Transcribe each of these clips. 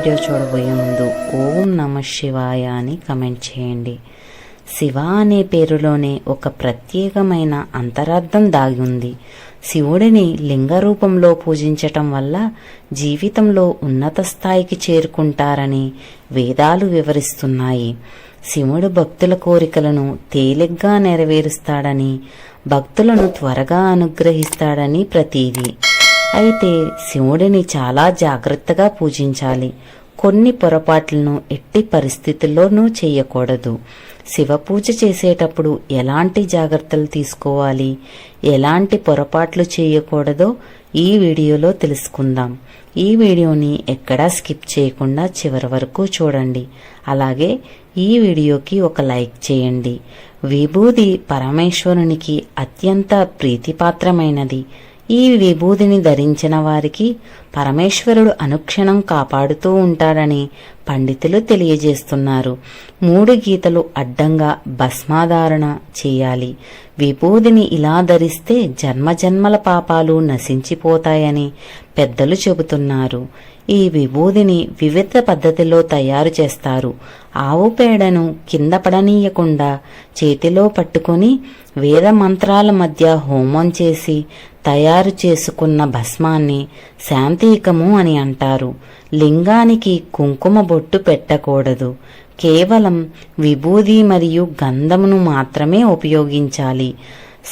Video చూడబోయే ముందు ఓం నమ శివాయ అని కమెంట్ చేయండి. శివ అనే పేరులోనే ఒక ప్రత్యేకమైన అంతరార్థం దాగి ఉంది. శివుడిని లింగ రూపంలో పూజించటం వల్ల జీవితంలో ఉన్నత స్థాయికి చేరుకుంటారని వేదాలు వివరిస్తున్నాయి. శివుడు భక్తుల కోరికలను తేలిగ్గా నెరవేరుస్తాడని భక్తులను త్వరగా అనుగ్రహిస్తాడని ప్రతీది. అయితే శివుడిని చాలా జాగ్రత్తగా పూజించాలి. కొన్ని పొరపాట్లను ఎట్టి పరిస్థితుల్లోనూ చేయకూడదు. శివ పూజ చేసేటప్పుడు ఎలాంటి జాగ్రత్తలు తీసుకోవాలి? ఎలాంటి పొరపాట్లు చేయకూడదో ఈ వీడియోలో తెలుసుకుందాం. ఈ వీడియోని ఎక్కడా స్కిప్ చేయకుండా చివరి వరకు చూడండి. అలాగే ఈ వీడియోకి ఒక లైక్ చేయండి. విభూది పరమేశ్వరునికి అత్యంత ప్రీతిపాత్రమైనది. ఈ విభూదిని ధరించిన వారికి పరమేశ్వరుడు అనుక్షణం కాపాడుతూ ఉంటాడని పండితులు తెలియజేస్తున్నారు. మూడు గీతలు అడ్డంగా భస్మాధారణ చేయాలి. విభూదిని ఇలా ధరిస్తే జన్మజన్మల పాపాలు నశించిపోతాయని పెద్దలు చెబుతున్నారు. ఈ విభూదిని వివిధ పద్ధతిలో తయారు చేస్తారు. ఆవు పేడను కింద పడనీయకుండా చేతిలో పట్టుకుని వేద మంత్రాల మధ్య హోమం చేసి తయారు చేసుకున్న భస్మాన్ని శాంతీకము అని అంటారు. లింగానికి కుంకుమ బొట్టు పెట్టకూడదు. కేవలం విభూది మరియు గంధమును మాత్రమే ఉపయోగించాలి.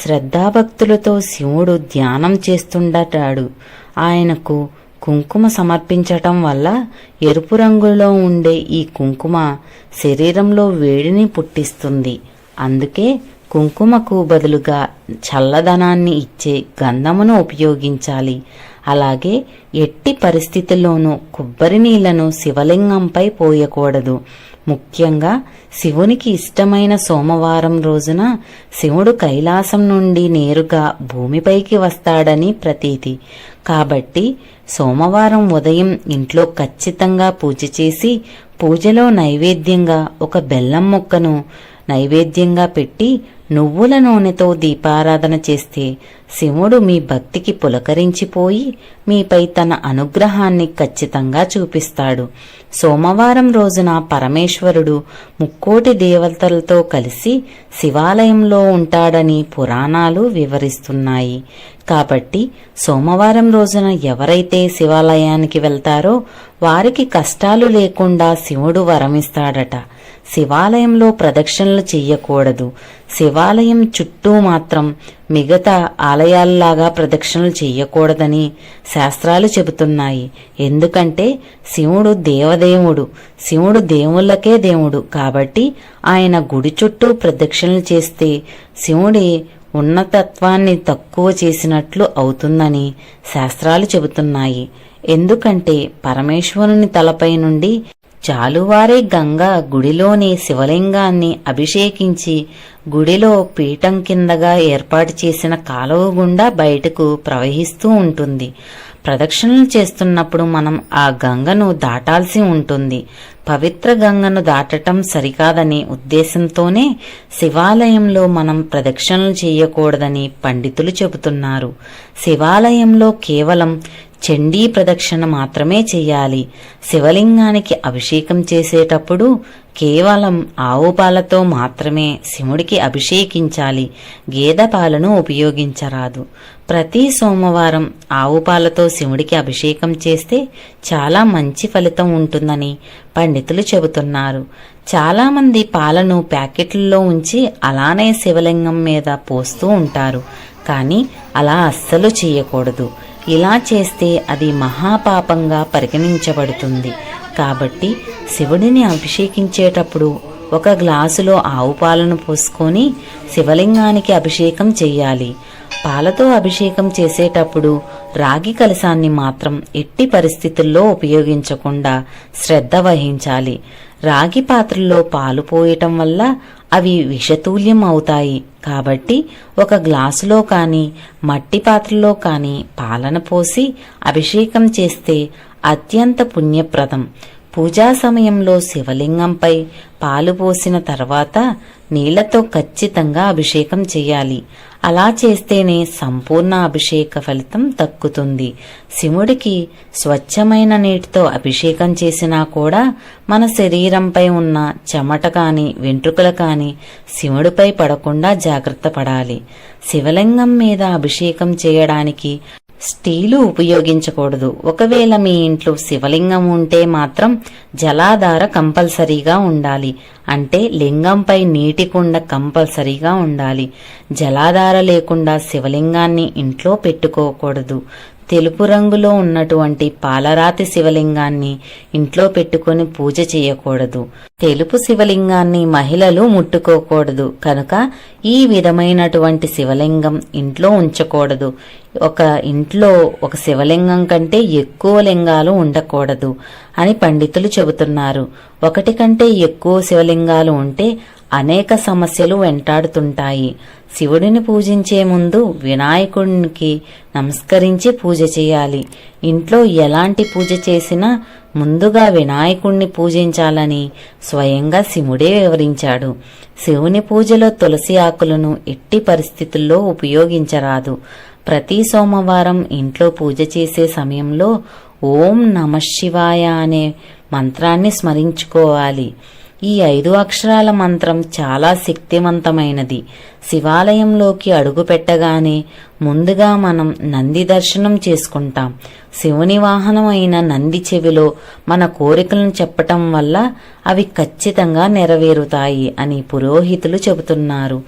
శ్రద్ధాభక్తులతో శివుడు ధ్యానం చేస్తుండటాడు. ఆయనకు కుంకుమ సమర్పించటం వల్ల ఎరుపు రంగులో ఉండే ఈ కుంకుమ శరీరంలో వేడిని పుట్టిస్తుంది. అందుకే కుంకుమకు బదులుగా చల్లదనాన్ని ఇచ్చే గంధమును ఉపయోగించాలి. అలాగే ఎట్టి పరిస్థితుల్లోనూ కొబ్బరి నీళ్ళను శివలింగంపై పోయకూడదు. ముఖ్యంగా శివునికి ఇష్టమైన సోమవారం రోజున శివుడు కైలాసం నుండి నేరుగా భూమిపైకి వస్తాడని ప్రతీతి. కాబట్టి సోమవారం ఉదయం ఇంట్లో ఖచ్చితంగా పూజ చేసి పూజలో నైవేద్యంగా ఒక బెల్లం ముక్కను నైవేద్యంగా పెట్టి నువ్వుల నూనెతో దీపారాధన చేస్తే శివుడు మీ భక్తికి పులకరించిపోయి మీపై తన అనుగ్రహాన్ని ఖచ్చితంగా చూపిస్తాడు. సోమవారం రోజున పరమేశ్వరుడు ముక్కోటి దేవతలతో కలిసి శివాలయంలో ఉంటాడని పురాణాలు వివరిస్తున్నాయి. కాబట్టి సోమవారం రోజున ఎవరైతే శివాలయానికి వెళ్తారో వారికి కష్టాలు లేకుండా శివుడు వరమిస్తాడట. శివాలయంలో ప్రదక్షిణలు చెయ్యకూడదు. శివాలయం చుట్టూ మాత్రం మిగతా ఆలయాల్లాగా ప్రదక్షిణలు చెయ్యకూడదని శాస్త్రాలు చెబుతున్నాయి. ఎందుకంటే శివుడు దేవదేవుడు. శివుడు దేవుళ్ళకే దేవుడు. కాబట్టి ఆయన గుడి చుట్టూ ప్రదక్షిణలు చేస్తే శివుడి ఉన్నతత్వాన్ని తక్కువ చేసినట్లు అవుతుందని శాస్త్రాలు చెబుతున్నాయి. ఎందుకంటే పరమేశ్వరుని తలపై నుండి చాలువారే గంగ గుడిలోని శివలింగాన్ని అభిషేకించి గుడిలో పీఠం కిందగా ఏర్పాటు చేసిన కాలువ గుండా బయటకు ప్రవహిస్తూ ఉంటుంది. ప్రదక్షిణలు చేస్తున్నప్పుడు మనం ఆ గంగను దాటాల్సి ఉంటుంది. పవిత్ర గంగను దాటటం సరికాదనే ఉద్దేశంతోనే శివాలయంలో మనం ప్రదక్షిణలు చేయకూడదని పండితులు చెబుతున్నారు. శివాలయంలో కేవలం చండీ ప్రదక్షిణ మాత్రమే చేయాలి శివలింగానికి అభిషేకం చేసేటప్పుడు కేవలం ఆవు పాలతో మాత్రమే శివుడికి అభిషేకించాలి. గేదె పాలను ఉపయోగించరాదు. ప్రతి సోమవారం ఆవు పాలతో శివుడికి అభిషేకం చేస్తే చాలా మంచి ఫలితం ఉంటుందని పండితులు చెబుతున్నారు. చాలామంది పాలను ప్యాకెట్లలో ఉంచి అలానే శివలింగం మీద పోస్తూ ఉంటారు. కానీ అలా అస్సలు చేయకూడదు ఇలా చేస్తే అది మహాపాపంగా పరిగణించబడుతుంది. కాబట్టి శివుడిని అభిషేకించేటప్పుడు ఒక గ్లాసులో ఆవు పాలను పోసుకొని శివలింగానికి అభిషేకం చేయాలి పాలతో అభిషేకం చేసేటప్పుడు రాగి కలశాన్ని మాత్రం ఎట్టి పరిస్థితుల్లో ఉపయోగించకుండా శ్రద్ధ వహించాలి. రాగి పాత్రల్లో పాలు పోయటం వల్ల అవి విషతుల్యం అవుతాయి. కాబట్టి ఒక గ్లాసులో కానీ మట్టి పాత్రలో కానీ పాలన పోసి అభిషేకం చేస్తే అత్యంత పుణ్యప్రదం. పూజా సమయంలో శివలింగంపై పాలు పోసిన తర్వాత నీళ్ళతో ఖచ్చితంగా అభిషేకం చేయాలి. అలా చేస్తేనే సంపూర్ణ అభిషేక ఫలితం దక్కుతుంది. శివుడికి స్వచ్ఛమైన నీటితో అభిషేకం చేసినా కూడా మన శరీరంపై ఉన్న చెమట కాని వెంట్రుకలు కాని శివుడిపై పడకుండా జాగ్రత్త పడాలి. శివలింగం మీద అభిషేకం చేయడానికి స్టీలు ఉపయోగించకూడదు. ఒకవేళ మీ ఇంట్లో శివలింగం ఉంటే మాత్రం జలాధార కంపల్సరీగా ఉండాలి. అంటే లింగంపై నీటి కుండ కంపల్సరీగా ఉండాలి. జలాధార లేకుండా శివలింగాన్ని ఇంట్లో పెట్టుకోకూడదు. తెలుపు రంగులో ఉన్నటువంటి పాలరాతి శివలింగాన్ని ఇంట్లో పెట్టుకొని పూజ చేయకూడదు. తెలుపు శివలింగాన్ని మహిళలు ముట్టుకోకూడదు. కనుక ఈ విధమైనటువంటి శివలింగం ఇంట్లో ఉంచకూడదు. ఒక ఇంట్లో ఒక శివలింగం కంటే ఎక్కువ లింగాలు ఉండకూడదు అని పండితులు చెబుతున్నారు. ఒకటి కంటే ఎక్కువ శివలింగాలు ఉంటే అనేక సమస్యలు వెంటాడుతుంటాయి. శివుడిని పూజించే ముందు వినాయకుడికి నమస్కరించి పూజ చేయాలి. ఇంట్లో ఎలాంటి పూజ చేసినా ముందుగా వినాయకుణ్ణి పూజించాలని స్వయంగా శివుడే వివరించాడు. శివుని పూజలో తులసి ఆకులను ఎట్టి పరిస్థితుల్లో ఉపయోగించరాదు. ప్రతి సోమవారం ఇంట్లో పూజ చేసే సమయంలో ఓం నమ శివాయ అనే మంత్రాన్ని స్మరించుకోవాలి. ఈ ఐదు అక్షరాల మంత్రం చాలా శక్తివంతమైనది. శివాలయంలోకి అడుగు పెట్టగానే ముందుగా మనం నంది దర్శనం చేసుకుంటాం. శివుని వాహనం అయిన నంది చెవిలో మన కోరికలను చెప్పటం వల్ల అవి ఖచ్చితంగా నెరవేరుతాయి అని పురోహితులు చెబుతున్నారు.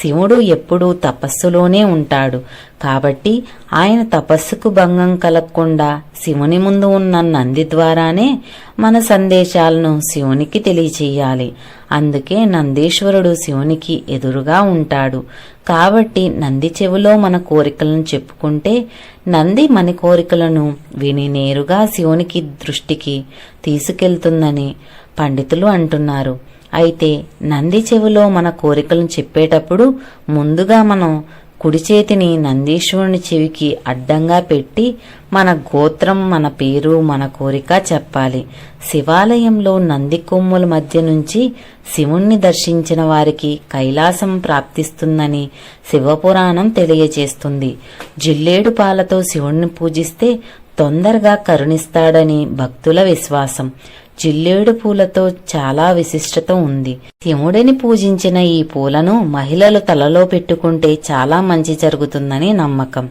శివుడు ఎప్పుడూ తపస్సులోనే ఉంటాడు. కాబట్టి ఆయన తపస్సుకు భంగం కలగకుండా శివుని ముందు ఉన్న నంది ద్వారానే మన సందేశాలను శివునికి తెలియచేయాలి. అందుకే నందీశ్వరుడు శివునికి ఎదురుగా ఉంటాడు. కాబట్టి నంది చెవిలో మన కోరికలను చెప్పుకుంటే నంది మన కోరికలను విని నేరుగా శివునికి దృష్టికి తీసుకెళ్తుందని పండితులు అంటున్నారు. అయితే నంది చెవిలో మన కోరికలను చెప్పేటప్పుడు ముందుగా మనం కుడి చేతిని నందీశ్వరుని చెవికి అడ్డంగా పెట్టి మన గోత్రం మన పేరు మన కోరిక చెప్పాలి. శివాలయంలో నంది కొమ్ముల మధ్య నుంచి శివుణ్ణి దర్శించిన వారికి కైలాసం ప్రాప్తిస్తుందని శివపురాణం తెలియజేస్తుంది. జిల్లేడు పాలతో శివుణ్ణి పూజిస్తే తొందరగా కరుణిస్తాడని భక్తుల విశ్వాసం. జిల్లేడు పూలతో చాలా విశిష్టత ఉంది. శివుడిని పూజించిన ఈ పూలను మహిళలు తలలో పెట్టుకుంటే చాలా మంచి జరుగుతుందని నమ్మకం.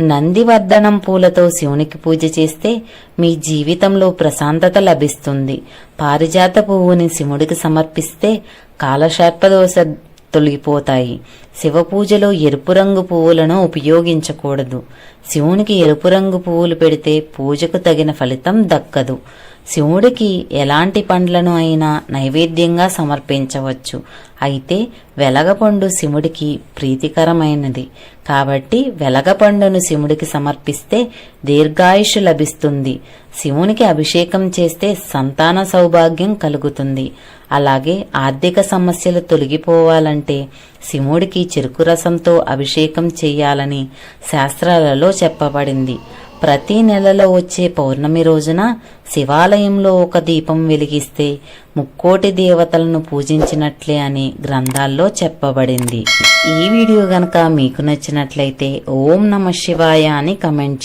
నందివర్ధనం పూలతో శివునికి పూజ చేస్తే మీ జీవితంలో ప్రశాంతత లభిస్తుంది. పారిజాత పువ్వుని శివుడికి సమర్పిస్తే కాలసర్పదోష తొలగిపోతాయి. శివ పూజలో ఎరుపు రంగు పువ్వులను ఉపయోగించకూడదు. శివునికి ఎరుపు రంగు పువ్వులు పెడితే పూజకు తగిన ఫలితం దక్కదు. శివుడికి ఎలాంటి పండ్లను అయినా నైవేద్యంగా సమర్పించవచ్చు. అయితే వెలగపండు శివుడికి ప్రీతికరమైనది. కాబట్టి వెలగపండును శివుడికి సమర్పిస్తే దీర్ఘాయుషు లభిస్తుంది. శివునికి అభిషేకం చేస్తే సంతాన సౌభాగ్యం కలుగుతుంది. అలాగే ఆర్థిక సమస్యలు తొలగిపోవాలంటే శివుడికి చెరుకు రసంతో అభిషేకం చేయాలని శాస్త్రాలలో చెప్పబడింది. ప్రతి నెలలో వచ్చే పౌర్ణమి రోజున శివాలయంలో ఒక దీపం వెలిగిస్తే ముక్కోటి దేవతలను పూజించినట్లే అని గ్రంథాల్లో చెప్పబడింది. ఈ వీడియో గనక మీకు నచ్చినట్లయితే ఓం నమ శివాయ అని కమెంట్ చేయండి.